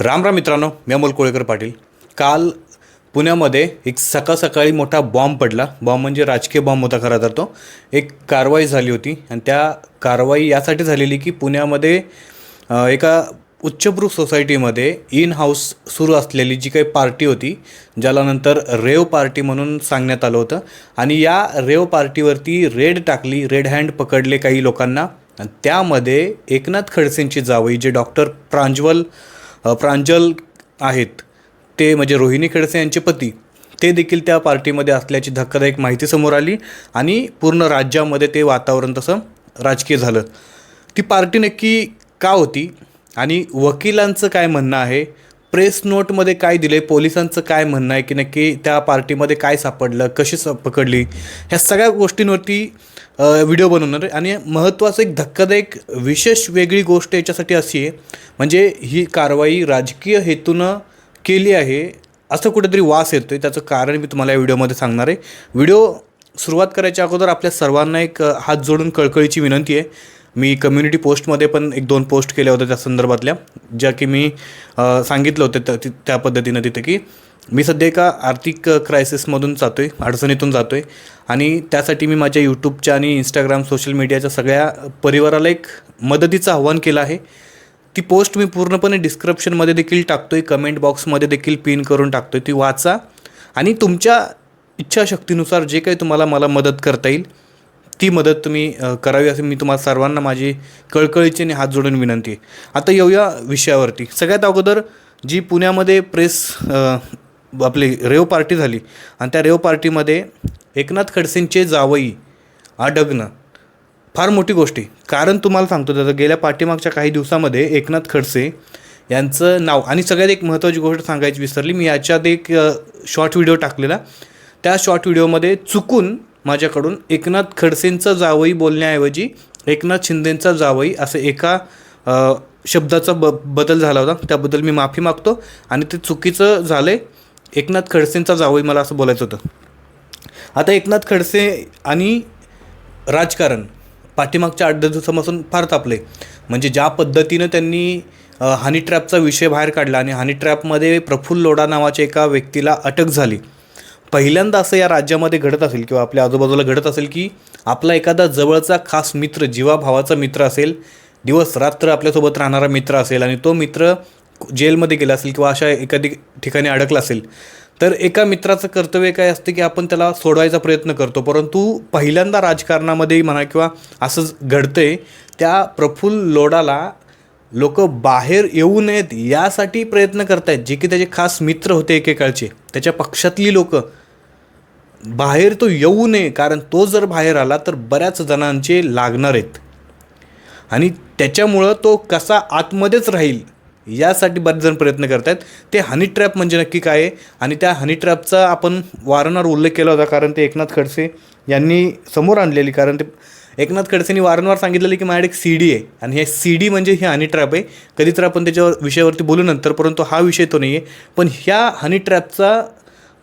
राम राम मित्रांनो मी अमोल कोळेकर पाटील. काल पुण्यामध्ये एक सकाळ सकाळी मोठा बॉम्ब पडला. बॉम्ब म्हणजे राजकीय बॉम्ब होता खरा तर तो. एक कारवाई झाली होती आणि त्या कारवाई यासाठी झालेली की पुण्यामध्ये एका उच्चभ्रू सोसायटीमध्ये इन हाऊस सुरू असलेली जी काही पार्टी होती ज्याला नंतर रेव पार्टी म्हणून सांगण्यात आलं होतं. आणि या रेव पार्टीवरती रेड टाकली रेड हँड पकडले काही लोकांना. आणि त्यामध्ये एकनाथ खडसेंची जावई जे डॉक्टर प्रांजवल प्रांजल आहेत. ते म्हणजे रोहिणी खेडसे यांचे पती. ते देखील त्या पार्टीमध्ये असल्याची धक्कादायक माहिती समोर आली आणि पूर्ण राज्यामध्ये ते वातावरण तसं राजकीय झालं. ती पार्टी नक्की का होती आणि वकिलांचं काय म्हणणं आहे? प्रेस नोटमध्ये काय दिले पोलिसांचं काय म्हणणं आहे की नक्की त्या पार्टीमध्ये काय सापडलं? कशी स पकडली ह्या सगळ्या गोष्टींवरती व्हिडिओ बनवणार आहे. आणि महत्त्वाचं एक धक्कादायक विशेष वेगळी गोष्ट याच्यासाठी अशी आहे म्हणजे ही कारवाई राजकीय हेतूनं केली आहे असं कुठेतरी वास येतो आहे त्याचं कारण मी तुम्हाला या व्हिडिओमध्ये सांगणार आहे. व्हिडिओ सुरुवात करायच्या अगोदर आपल्या सर्वांना एक हात जोडून कळकळीची विनंती आहे. मी कम्युनिटी पोस्टमध्ये पण एक दोन पोस्ट केल्या होत्या त्या संदर्भातल्या ज्या की मी सांगितलं होतं ति- त्या पद्धतीनं तिथे की मी सध्या एका आर्थिक क्रायसिसमधून जातो आहे अडचणीतून जातो आहे आणि त्यासाठी मी माझ्या यूट्यूबच्या आणि इंस्टाग्राम सोशल मीडियाच्या सगळ्या परिवाराला एक मदतीचं आव्हान केलं आहे. ती पोस्ट मी पूर्णपणे डिस्क्रिप्शनमध्ये देखील टाकतो आहे कमेंट बॉक्समध्ये देखील पिन करून टाकतो आहे ती वाचा आणि तुमच्या इच्छाशक्तीनुसार जे काही तुम्हाला मला मदत करता येईल ती मदत तुम्ही करावी असे मी तुम्हाला सर्वांना माझी कळकळीची आणि हात जोडून विनंती आहे. आता येऊया विषयावरती. सगळ्यात अगोदर जी पुण्यामध्ये प्रेस आपली रेव पार्टी झाली. आणि त्या रेव पार्टीमध्ये एकनाथ खडसेंचे जावई अडगणं फार मोठी गोष्टी कारण तुम्हाला सांगतो त्याचं गेल्या पाठीमागच्या काही दिवसामध्ये एकनाथ खडसे यांचं नाव आणि सगळ्यात एक महत्त्वाची गोष्ट सांगायची विसरली मी याच्यात एक शॉर्ट व्हिडिओ टाकलेला. त्या शॉर्ट व्हिडिओमध्ये चुकून माझ्याकडून एकनाथ खडसेंचं जावई बोलण्याऐवजी एकनाथ शिंदेंचा जावई असं एका शब्दाचा ब बदल झाला होता. त्याबद्दल मी माफी मागतो. आणि ते चुकीचं झालं आहे एकनाथ खडसेंचा जावई मला असं बोलायचं होतं. आता एकनाथ खडसे आणि राजकारण पाठीमागच्या आठ दिवसापासून फार तापले म्हणजे ज्या पद्धतीनं त्यांनी हनी ट्रॅपचा विषय बाहेर काढला आणि हनी ट्रॅपमध्ये प्रफुल्ल लोढा नावाच्या एका व्यक्तीला अटक झाली. पहिल्यांदा असं या राज्यामध्ये घडत असेल किंवा आपल्या आजूबाजूला घडत असेल की आपला एखादा जवळचा खास मित्र जीवाभावाचा मित्र असेल दिवस रात्र आपल्यासोबत राहणारा मित्र असेल आणि तो मित्र जेलमध्ये गेला असेल किंवा अशा एखादी ठिकाणी अडकला असेल तर एका मित्राचं कर्तव्य काय असतं की आपण त्याला सोडवायचा प्रयत्न करतो. परंतु पहिल्यांदा राजकारणामध्ये म्हणा किंवा असंच घडतंय त्या प्रफुल्ल लोडाला लोक बाहेर येऊ नयेत यासाठी प्रयत्न करतायत. जे की त्याचे खास मित्र होते एकेकाळचे. त्याच्या पक्षातली लोक बाहेर तो येऊ नये कारण तो जर बाहेर आला तर बऱ्याच जणांचे लागणार आहेत. आणि त्याच्यामुळं तो कसा आतमध्येच राहील यासाठी बरेच जण प्रयत्न करत आहेत ते हनी ट्रॅप म्हणजे नक्की काय आहे? आणि त्या हनी ट्रॅपचा आपण वारंवार उल्लेख केला होता कारण ते एकनाथ खडसे यांनी समोर आणलेली कारण ते एकनाथ खडसेंनी वारंवार सांगितलेलं की माझ्याकडे एक सी डी आहे. आणि हे सी डी म्हणजे ही हनी ट्रॅप आहे. कधी तर आपण त्याच्यावर विषयावरती बोलू नंतर परंतु हा विषय तो नाही आहे पण ह्या हनी ट्रॅपचा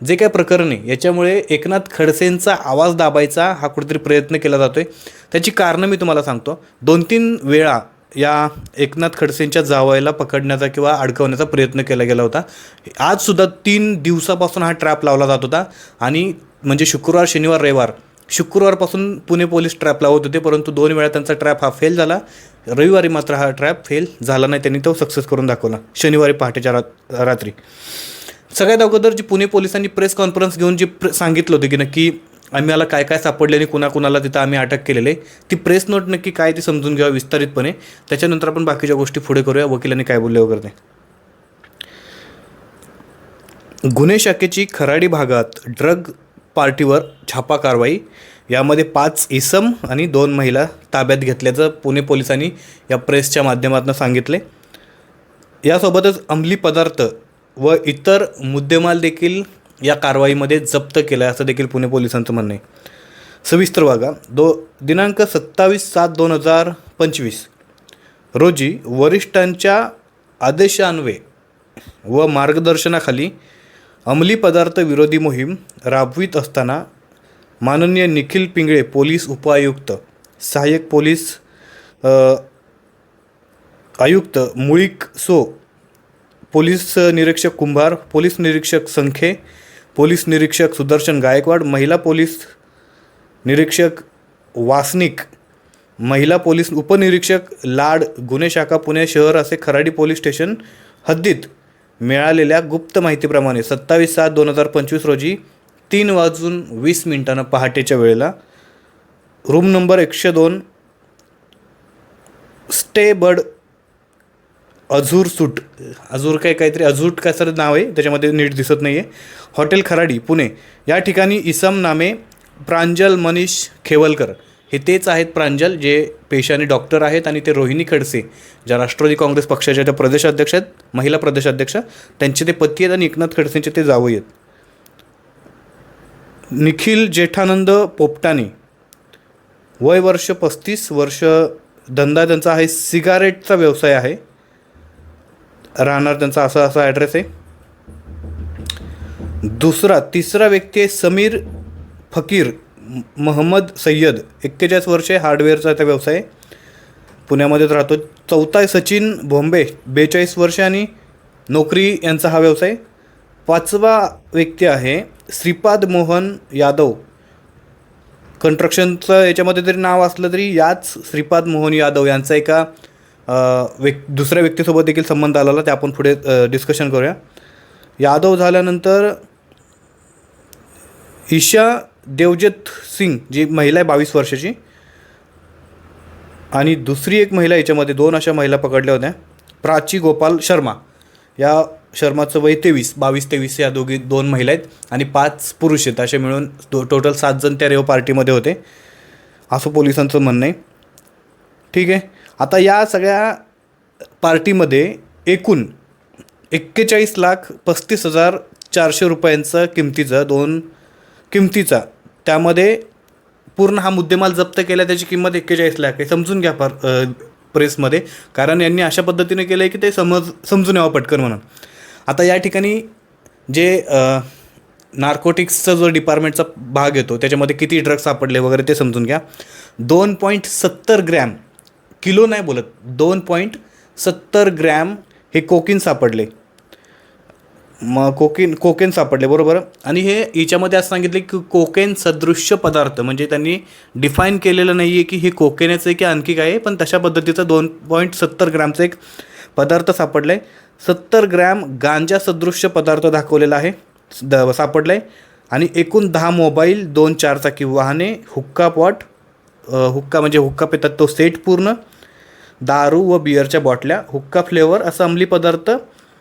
जे काय प्रकरण आहे याच्यामुळे एकनाथ खडसेंचा आवाज दाबायचा हा कुठेतरी प्रयत्न केला जातो आहे त्याची कारणं मी तुम्हाला सांगतो. दोन तीन वेळा या एकनाथ खडसेंच्या जावयाला पकडण्याचा किंवा अडकवण्याचा प्रयत्न केला गेला होता. आजसुद्धा तीन दिवसापासून हा ट्रॅप लावला जात होता आणि म्हणजे शुक्रवार शनिवार रविवार शुक्रवारपासून पुणे पोलीस ट्रॅप लावत होते परंतु दोन वेळा त्यांचा ट्रॅप हा फेल झाला. रविवारी मात्र हा ट्रॅप फेल झाला नाही त्यांनी तो सक्सेस करून दाखवला शनिवारी पहाटेच्या रात्री. सगळ्यात अगोदर जी पुणे पोलिसांनी प्रेस कॉन्फरन्स घेऊन जे प्र सांगितलं होतं की नक्की आम्हाला काय काय सापडले आणि कुणाकुणाला तिथं आम्ही अटक केलेले ती प्रेस नोट नक्की काय ती समजून घ्यावा विस्तारितपणे. त्याच्यानंतर आपण बाकीच्या गोष्टी पुढे करूया. वकिलांनी काय बोलले वगैरे ते. गुन्हे शाखेची खराडी भागात ड्रग पार्टीवर छापा कारवाई. यामध्ये पाच इसम आणि दोन महिला ताब्यात घेतल्याचं पुणे पोलिसांनी या प्रेसच्या माध्यमातून सांगितले. यासोबतच अंमली पदार्थ व इतर मुद्देमाल देखील या कारवाईमध्ये जप्त केला आहे असं देखील पुणे पोलिसांचं म्हणणं आहे. सविस्तर बघा दो दिनांक सत्तावीस सात दोन हजार पंचवीस रोजी वरिष्ठांच्या आदेशान्वये व मार्गदर्शनाखाली अंमली पदार्थ विरोधी मोहीम राबवित असताना माननीय निखिल पिंगळे पोलीस उपआयुक्त सहाय्यक पोलीस आयुक्त मुळीक सो पोलीस निरीक्षक कुंभार पोलीस निरीक्षक संखे पोलीस निरीक्षक सुदर्शन गायकवाड महिला पोलीस निरीक्षक वासनिक महिला पोलीस उपनिरीक्षक लाड गुन्हे शाखा पुणे शहर असे खराडी पोलीस स्टेशन हद्दीत मिळालेल्या गुप्त माहितीप्रमाणे सत्तावीस सात दोन हजार पंचवीस रोजी तीन वाजून वीस मिनिटानं पहाटेच्या वेळेला रूम नंबर एकशे दोन स्टे बर्ड अझूर सूट. अझूर काय काहीतरी अझूट काय सर नाव आहे त्याच्यामध्ये नीट दिसत नाही आहे हॉटेल खराडी पुणे. या ठिकाणी इसम नामे प्रांजल मनीष खेवलकर. हे तेच आहेत प्रांजल जे पेशाने डॉक्टर आहेत आणि ते रोहिणी खडसे ज्या राष्ट्रवादी काँग्रेस पक्षाच्या त्या प्रदेशाध्यक्ष आहेत महिला प्रदेशाध्यक्ष त्यांचे ते पती आहेत आणि एकनाथ खडसेंचे ते जावई आहेत. निखिल जेठानंद पोपटाने वय वर्ष पस्तीस वर्ष धंदा त्यांचा आहे सिगारेटचा व्यवसाय आहे. राहणार त्यांचा असा असा ॲड्रेस आहे. दुसरा तिसरा व्यक्ती आहे समीर फकीर महम्मद सय्यद. एक्केचाळीस वर्षे हार्डवेअरचा त्या व्यवसाय. पुण्यामध्येच राहतो. चौथा आहे सचिन भोंबे बेचाळीस वर्षे आणि नोकरी यांचा हा व्यवसाय. पाचवा व्यक्ती आहे श्रीपाद मोहन यादव. कन्स्ट्रक्शनचं याच्यामध्ये जरी नाव असलं तरी याच श्रीपाद मोहन यादव यांचा एका व्यक् दुसऱ्या व्यक्तीसोबत देखील संबंध आलेला ते आपण पुढे डिस्कशन करूया. यादव झाल्यानंतर ईशा देवजित सिंग जी महिला आहे बावीस वर्षाची आणि दुसरी एक महिला याच्यामध्ये दोन अशा महिला पकडल्या होत्या. प्राची गोपाल शर्मा. या शर्माचं वय तेवीस बावीस तेवीस या दोघी दोन महिला आहेत आणि पाच पुरुष आहेत. असे मिळून दो टोटल सात जण त्या रेव पार्टीमध्ये होते. असं पोलिसांचं म्हणणं आहे. ठीक आहे? आता या सगळ्या पार्टीमध्ये एकूण एक्केचाळीस लाख पस्तीस हजार चारशे रुपयांचं किमतीचा दोन किमतीचा त्यामध्ये पूर्ण हा मुद्देमाल जप्त केला त्याची किंमत एक्केचाळीस लाख आहे. समजून घ्या फार प्रेसमध्ये. कारण यांनी अशा पद्धतीने केलं आहे की ते समज समजून यावं पटकन म्हणून. आता या ठिकाणी जे नार्कोटिक्सचा जो डिपार्टमेंटचा भाग येतो त्याच्यामध्ये किती ड्रग्स सापडले वगैरे ते समजून घ्या. दोन पॉईंट सत्तर ग्रॅम किलो नाही बोलत दोन पॉईंट सत्तर ग्रॅम हे कोकीन सापडले. मग कोकीन कोकेन सापडले बरोबर? आणि हे याच्यामध्ये असं सांगितले की कोकेन सदृश्य पदार्थ म्हणजे त्यांनी डिफाईन केलेलं नाही आहे की हे कोकेनच आहे की आणखी काय आहे पण तशा पद्धतीचा दोन पॉईंट सत्तर ग्रॅमचा एक पदार्थ सापडला आहे सत्तर ग्रॅम गांजा सदृश्य पदार्थ दाखवलेला आहे द सापडला आहे आणि एकूण दहा मोबाईल दोन चारचाकी वाहने हुक्का पॉट हुक्का म्हणजे हुक्का पितात तो सेट पूर्ण. दारू व बिअरच्या बॉटल्या हुक्का फ्लेवर असं अंमली पदार्थ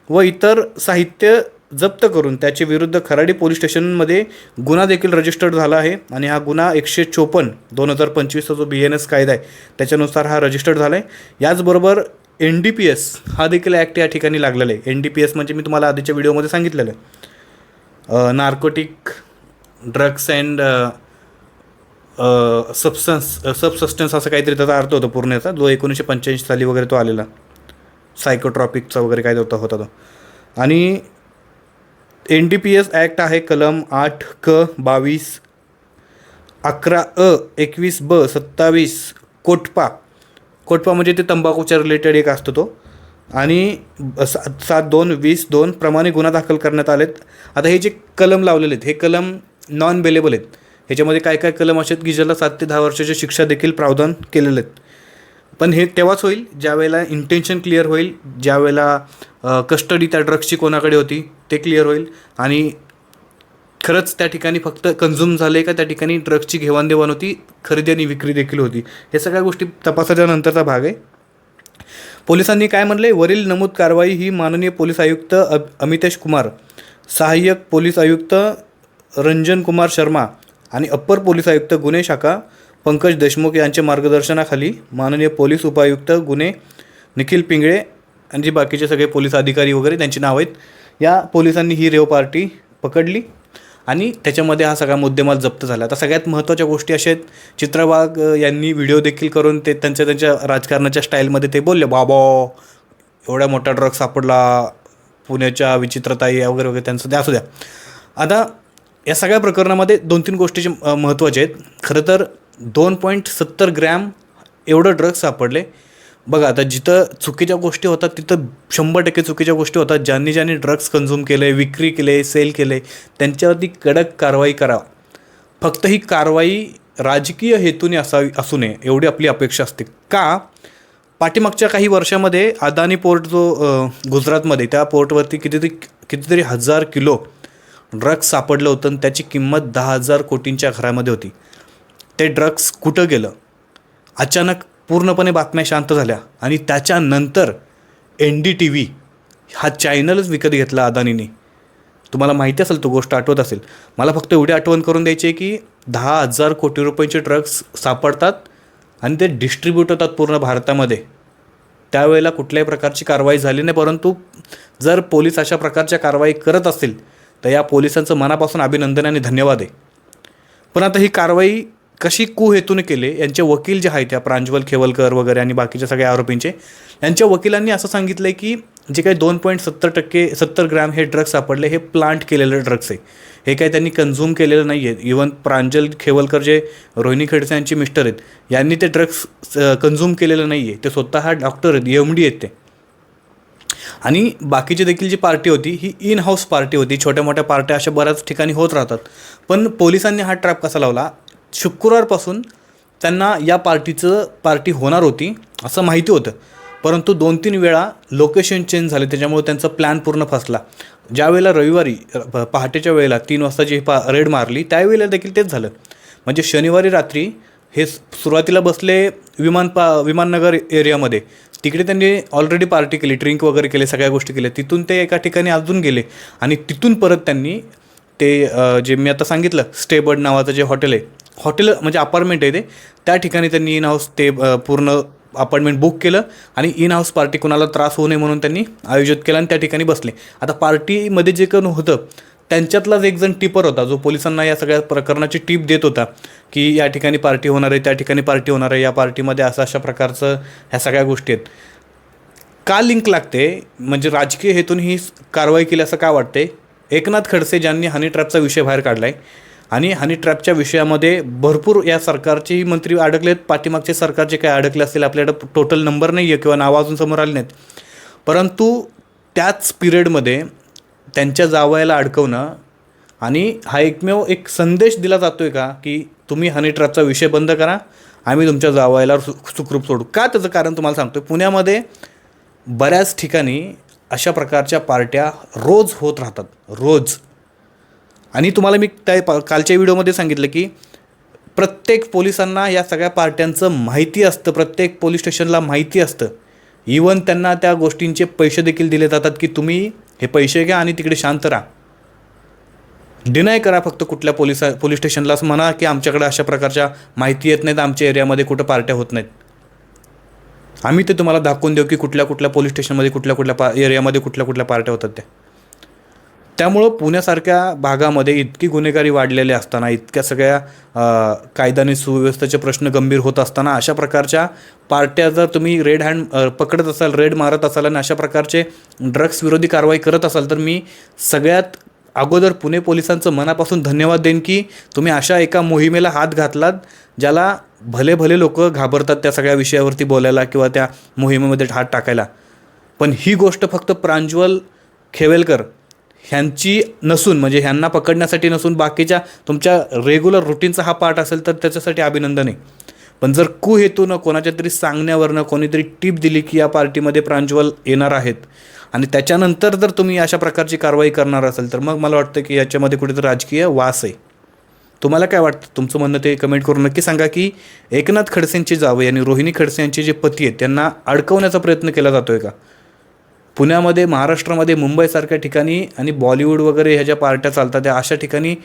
व इतर साहित्य जप्त करून त्याचे विरुद्ध खराडी पोलीस स्टेशनमध्ये गुन्हा देखील रजिस्टर्ड झाला आहे आणि हा गुन्हा एकशे चोपन्न दोन हजार पंचवीसचा जो बी एन एस कायदा आहे त्याच्यानुसार हा रजिस्टर्ड झाला आहे याचबरोबर एन डी पी एस हा देखील ॲक्ट या ठिकाणी लागलेला आहे. एन डी पी एस म्हणजे मी तुम्हाला आधीच्या व्हिडिओमध्ये सांगितलेलं आहे. Narcotic drugs and substance substance असं काहीतरी त्याचा अर्थ होता पूर्ण याचा जो एकोणीसशे पंच्याऐंशी साली वगैरे तो आलेला. सायकोट्रॉपिकचा वगैरे काय होता होता तो. आणि N D P S act आहे कलम आठ क बावीस अकरा अ एकवीस ब सत्तावीस कोटपा. कोटपा म्हणजे ते तंबाखूच्या रिलेटेड एक असतो तो. आणि सात सात दोन वीस दोन प्रमाणे गुन्हा दाखल करण्यात आलेत. आता हे जे कलम लावलेले आहेत हे कलम नॉन बेलेबल आहेत. ह्याच्यामध्ये काय काय कलम असे आहेत की ज्याला सात ते दहा वर्षाची शिक्षा देखील प्रावधान केलेले आहेत. पण हे तेव्हाच होईल ज्यावेळेला इंटेन्शन क्लिअर होईल ज्यावेळेला कस्टडी त्या ड्रग्सची कोणाकडे होती ते क्लिअर होईल आणि खरंच त्या ठिकाणी फक्त कन्झ्युम झाले का त्या ठिकाणी ड्रग्सची घेवाणदेवाण होती खरेदी आणि विक्री देखील होती. हे सगळ्या गोष्टी तपासाच्या नंतरचा भाग आहे. पोलिसांनी काय म्हणले वरील नमूद कारवाई ही माननीय पोलीस आयुक्त अ अमितेश कुमार सहाय्यक पोलीस आयुक्त रंजन कुमार शर्मा आणि अप्पर पोलीस आयुक्त गुन्हे शाखा पंकज देशमुख यांच्या मार्गदर्शनाखाली माननीय पोलीस उपायुक्त गुन्हे निखिल पिंगळे आणि जे बाकीचे सगळे पोलीस अधिकारी वगैरे त्यांची नाव आहेत या पोलिसांनी ही रेव पार्टी पकडली आणि त्याच्यामध्ये हा सगळा मुद्देमाल जप्त झाला. आता सगळ्यात महत्त्वाच्या गोष्टी अशा आहेत चित्रवाग यांनी व्हिडिओ देखील करून ते त्यांच्या त्यांच्या राजकारणाच्या स्टाईलमध्ये ते बोलले बाबा एवढा मोठा ड्रग सापडला पुण्याच्या विचित्रताई वगैरे वगैरे त्यांचं ते असू द्या. आता या सगळ्या प्रकरणामध्ये दोन तीन गोष्टी जे महत्त्वाचे आहेत. खरं तर दोन पॉईंट सत्तर ग्रॅम एवढं ड्रग्स सापडले. बघा आता जिथं चुकीच्या गोष्टी होतात तिथं शंभर टक्के चुकीच्या गोष्टी होतात. ज्यांनी ज्यांनी ड्रग्स कन्झ्युम केले विक्री केले सेल केले त्यांच्यावरती कडक कारवाई करा. फक्त ही कारवाई राजकीय हेतूने असावी असू नये एवढी आपली अपेक्षा असते. का? पाठीमागच्या काही वर्षामध्ये अदानी पोर्ट जो गुजरातमध्ये त्या पोर्टवरती कितीतरी कितीतरी हजार किलो ड्रग्स सापडलं होतं आणि त्याची किंमत दहा हजार कोटींच्या घरामध्ये होती. ते ड्रग्स कुठं गेलं? अचानक पूर्णपणे बातम्या शांत झाल्या आणि त्याच्यानंतर एन डी टी व्ही हा चॅनलच विकत घेतला अदानीने. तुम्हाला माहिती असेल तो गोष्ट आठवत असेल. मला फक्त एवढी आठवण करून द्यायची आहे की दहा हजार कोटी रुपयांचे ड्रग्स सापडतात आणि ते डिस्ट्रीब्यूट होतात पूर्ण भारतामध्ये. त्यावेळेला कुठल्याही प्रकारची कारवाई झाली नाही परंतु जर पोलीस अशा प्रकारच्या कारवाई करत असतील तर या पोलिसांचं मनापासून अभिनंदन आणि धन्यवाद आहे. पण आता ही कारवाई कशी कुहेतूने केले? यांचे वकील जे आहेत त्या प्रांजवल खेवलकर वगैरे आणि बाकीच्या सगळ्या आरोपींचे यांच्या वकिलांनी असं सांगितलं आहे की जे काही दोन पॉईंट सत्तर टक्के सत्तर ग्रॅम हे ड्रग्स सापडले हे प्लांट केलेलं ड्रग्स आहे. हे काही त्यांनी कन्झ्युम केलेलं नाही आहे इवन प्रांजल खेवलकर जे रोहिणी खडसे यांचे मिस्टर आहेत यांनी ते ड्रग्स कन्झ्युम केलेलं नाही आहे ते स्वतः डॉक्टर आहेत एम डी आहेत ते. आणि बाकीची देखील जी पार्टी होती ही इन हाऊस पार्टी होती. छोट्या मोठ्या पार्ट्या अशा बऱ्याच ठिकाणी होत राहतात. पण पोलिसांनी हा ट्रॅप कसा लावला? शुक्रवारपासून त्यांना या पार्टीचं पार्टी होणार होती असं माहिती होतं. परंतु दोन तीन वेळा लोकेशन चेंज झाले त्याच्यामुळे त्यांचा प्लॅन पूर्ण फसला. ज्यावेळेला रविवारी पहाटेच्या वेळेला तीन वाजता जी पा रेड मारली त्यावेळेला देखील तेच झालं. म्हणजे शनिवारी रात्री हे सुरुवातीला बसले विमान पा विमाननगर एरियामध्ये तिकडे त्यांनी ऑलरेडी पार्टी केली ड्रिंक वगैरे केले सगळ्या गोष्टी केल्या. तिथून ते एका ठिकाणी अजून गेले. आणि तिथून परत त्यांनी ते जे मी आता सांगितलं स्टेबर्ड नावाचं जे हॉटेल आहे हॉटेल म्हणजे अपार्टमेंट आहे ते त्या ठिकाणी त्यांनी इन हाऊस ते पूर्ण अपार्टमेंट बुक केलं आणि इन हाऊस पार्टी कोणाला त्रास होऊ नये म्हणून त्यांनी आयोजित केलं आणि त्या ठिकाणी बसले. आता पार्टीमध्ये जे कोण होतं त्यांच्यातलाच एक जण टिपर होता जो पोलिसांना या सगळ्या प्रकरणाची टीप देत होता की या ठिकाणी पार्टी होणार आहे त्या ठिकाणी पार्टी होणार आहे या पार्टीमध्ये असं अशा प्रकारचं ह्या सगळ्या गोष्टी आहेत. का लिंक लागते? म्हणजे राजकीय हेतून ही कारवाई केली असं का वाटते? एकनाथ खडसे ज्यांनी हनी ट्रॅपचा विषय बाहेर काढला आहे आणि हनी ट्रॅपच्या विषयामध्ये भरपूर या सरकारचेही मंत्री अडकलेत पाठीमागचे सरकारचे काय अडकले असतील आपल्याकडं टोटल नंबर नाही आहे किंवा नावं अजून समोर आले नाहीत. परंतु त्याच पिरियडमध्ये त्यांच्या जावयाला अडकवणं. आणि हा एकमेव एक संदेश दिला जातो आहे का की तुम्ही हनी ट्रॅपचा विषय बंद करा आम्ही तुमच्या जावयाला सु सुखरूप सोडू. का त्याचं कारण तुम्हाला सांगतो आहे पुण्यामध्ये बऱ्याच ठिकाणी अशा प्रकारच्या पार्ट्या रोज होत राहतात. रोज. आणि तुम्हाला मी त्या पा- कालच्या व्हिडिओमध्ये सांगितलं की प्रत्येक पोलिसांना या सगळ्या पार्ट्यांचं माहिती असतं प्रत्येक पोलीस स्टेशनला माहिती असतं. इवन त्यांना त्या गोष्टींचे पैसे देखील दिले जातात की तुम्ही हे पैसे घ्या आणि तिकडे शांत राहा. डिनाय करा फक्त कुठल्या पोलिसा पोलीस स्टेशनला असं म्हणा की आमच्याकडे अशा प्रकारच्या माहिती येत नाहीत आमच्या एरियामध्ये कुठं पार्ट्या होत नाहीत. आम्ही ते तुम्हाला दाखवून देऊ की कुठल्या कुठल्या पोलीस स्टेशनमध्ये कुठल्या कुठल्या पा एरियामध्ये कुठल्या कुठल्या पार्ट्या होतात त्या. त्यामुळं पुण्यासारख्या भागामध्ये इतकी गुन्हेगारी वाढलेली असताना इतक्या सगळ्या कायदाने कायदा आणि सुव्यवस्थेचे प्रश्न गंभीर होत असताना अशा प्रकारच्या पार्ट्या जर तुम्ही रेड हँड पकडत असाल रेड मारत असाल आणि अशा प्रकारचे ड्रग्स विरोधी कारवाई करत असाल तर मी सगळ्यात अगोदर पुणे पोलिसांचं मनापासून धन्यवाद देईन की तुम्ही अशा एका मोहिमेला हात घातलात ज्याला भले भले लोक घाबरतात त्या सगळ्या विषयावरती बोलायला किंवा त्या मोहिमेमध्ये हात टाकायला. पण ही गोष्ट फक्त प्रांजवल खेवेलकर ह्यांची नसून म्हणजे ह्यांना पकडण्यासाठी नसून बाकीच्या तुमच्या रेग्युलर रुटीनचा हा पार्ट असेल तर त्याच्यासाठी अभिनंदन आहे. पण जर कुहेतूनं कोणाच्या तरी सांगण्यावरनं कोणीतरी टीप दिली की या पार्टीमध्ये प्रांजवल येणार आहेत आणि त्याच्यानंतर जर तुम्ही अशा प्रकारची कारवाई करणार असेल तर मग मला वाटतं की याच्यामध्ये कुठेतरी राजकीय वास आहे. तुम्हाला काय वाटतं? तुमचं म्हणणं ते कमेंट करून नक्की सांगा की एकनाथ खडसेंची जावं आणि रोहिणी खडसे यांचे जे पती आहेत त्यांना अडकवण्याचा प्रयत्न केला जातोय का? पुण्यामध्ये महाराष्ट्रामध्ये मुंबईसारख्या ठिकाणी आणि बॉलिवूड वगैरे ह्या ज्या पार्ट्या चालतात त्या अशा ठिकाणी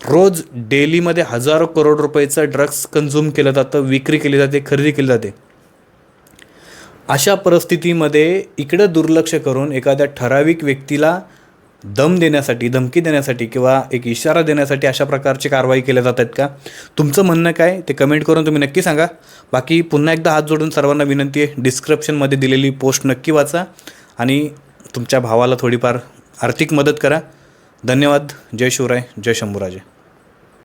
रोज डेलीमध्ये हजारो करोड रुपयेचं ड्रग्स कन्झ्युम केलं जातं विक्री केली जाते खरेदी केली जाते. अशा परिस्थितीमध्ये इकडं दुर्लक्ष करून एखाद्या ठराविक व्यक्तीला दम देण्यासाठी धमकी देण्यासाठी किंवा एक इशारा देण्यासाठी अशा प्रकारची कारवाई केल्या जात आहेत का? तुमचं म्हणणं काय? ते कमेंट करून तुम्ही नक्की सांगा. बाकी पुन्हा एकदा हात जोडून सर्वांना विनंती आहे डिस्क्रिप्शनमध्ये दिलेली पोस्ट नक्की वाचा. आणि तुमच्या भावाला थोडीफार आर्थिक मदत करा. धन्यवाद. जय शिवराय. जय शंभूराजे.